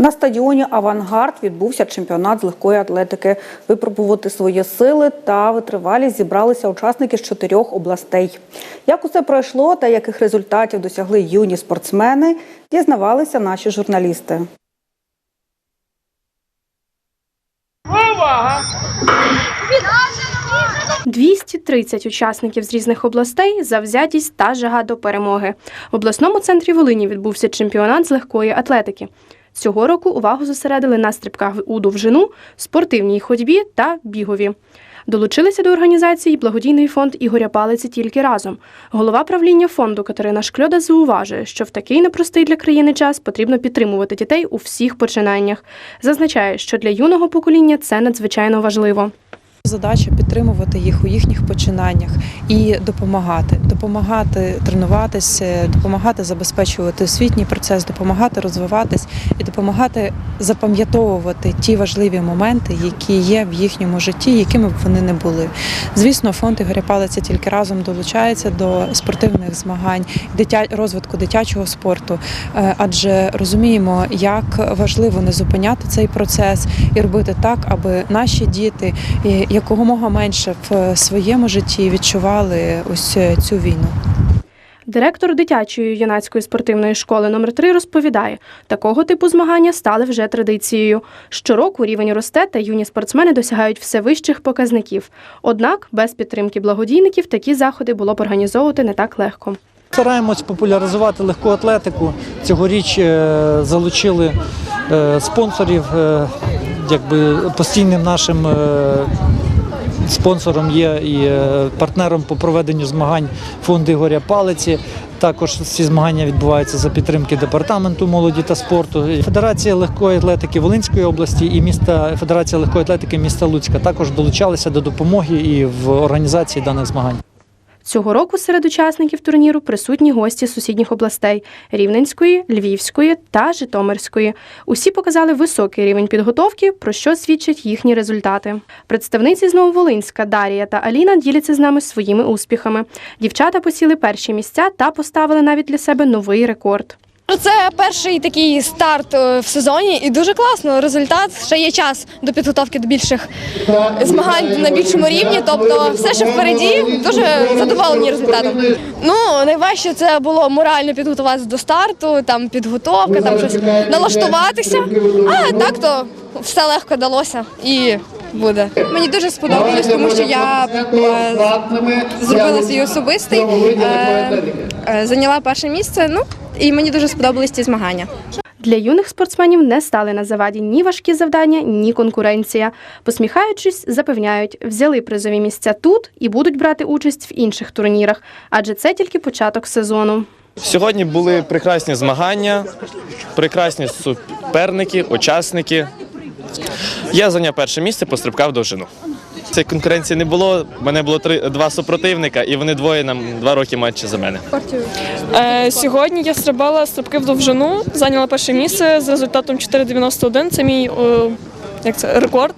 На стадіоні Авангард відбувся чемпіонат з легкої атлетики. Випробувати свої сили та витривалість зібралися учасники з чотирьох областей. Як усе пройшло та яких результатів досягли юні спортсмени, дізнавалися наші журналісти. Увага! 230 учасників з різних областей, завзятість та жага до перемоги. В обласному центрі Волині відбувся чемпіонат з легкої атлетики. Цього року увагу зосередили на стрибках у довжину, спортивній ходьбі та бігові. Долучилися до організації благодійний фонд Ігоря Палиці тільки разом. Голова правління фонду Катерина Шкльода зауважує, що в такий непростий для країни час потрібно підтримувати дітей у всіх починаннях. Зазначає, що для юного покоління це надзвичайно важливо. Задача підтримувати їх у їхніх починаннях і допомагати, допомагати тренуватися, допомагати забезпечувати освітній процес, допомагати розвиватись і допомагати запам'ятовувати ті важливі моменти, які є в їхньому житті, якими б вони не були. Звісно, фонд Ігоря Палиця тільки разом долучається до спортивних змагань, розвитку дитячого спорту, е, адже розуміємо, як важливо не зупиняти цей процес і робити так, аби наші діти якомога менше в своєму житті відчували ось цю війну. Директор дитячої юнацької спортивної школи номер 3 розповідає, такого типу змагання стали вже традицією. Щороку рівень росте та юні спортсмени досягають все вищих показників. Однак без підтримки благодійників такі заходи було б організовувати не так легко. Стараємось популяризувати легку атлетику. Цьогоріч е, залучили е, спонсорів, е, якби постійним нашим е, спонсором є і е, партнером по проведенню змагань фонд Ігоря Палиці. Також ці змагання відбуваються за підтримки департаменту молоді та спорту. Федерація легкої атлетики Волинської області і міста Федерація легкої атлетики міста Луцька також долучалися до допомоги і в організації даних змагань. Цього року серед учасників турніру присутні гості сусідніх областей Рівненської, Львівської та Житомирської. Усі показали високий рівень підготовки, про що свідчать їхні результати. Представниці з Нововолинська Дарія та Аліна діляться з нами своїми успіхами. Дівчата посіли перші місця та поставили навіть для себе новий рекорд. Це перший такий старт е, в сезоні, і дуже класно. Результат ще є час до підготовки до більших змагань на більшому рівні. Тобто, все ще впереді. Дуже задоволені результатом. Ну найважче це було морально підготуватися до старту, там підготовка, там щось налаштуватися. А так то все легко далося і буде. Мені дуже сподобалось, тому що я е, зробила свій особистий, е, е, зайняла перше місце. Ну і мені дуже сподобались ці змагання. Для юних спортсменів не стали на заваді ні важкі завдання, ні конкуренція. Посміхаючись, запевняють, взяли призові місця тут і будуть брати участь в інших турнірах, адже це тільки початок сезону. Сьогодні були прекрасні змагання, прекрасні суперники, учасники. Я зайняв перше місце, пострибкав довжину. Цієї конкуренції не було. У мене було три два супротивника, і вони двоє нам два роки менше за мене. Е, сьогодні я стрибала стрибки в довжину, зайняла перше місце з результатом 4,91. Це мій о, як це, рекорд.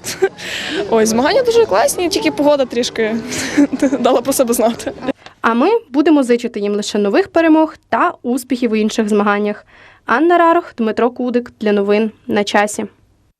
Ой, змагання дуже класні, тільки погода трішки дала про себе знати. А ми будемо зичити їм лише нових перемог та успіхів у інших змаганнях. Анна Рарох, Дмитро Кудик для новин на часі.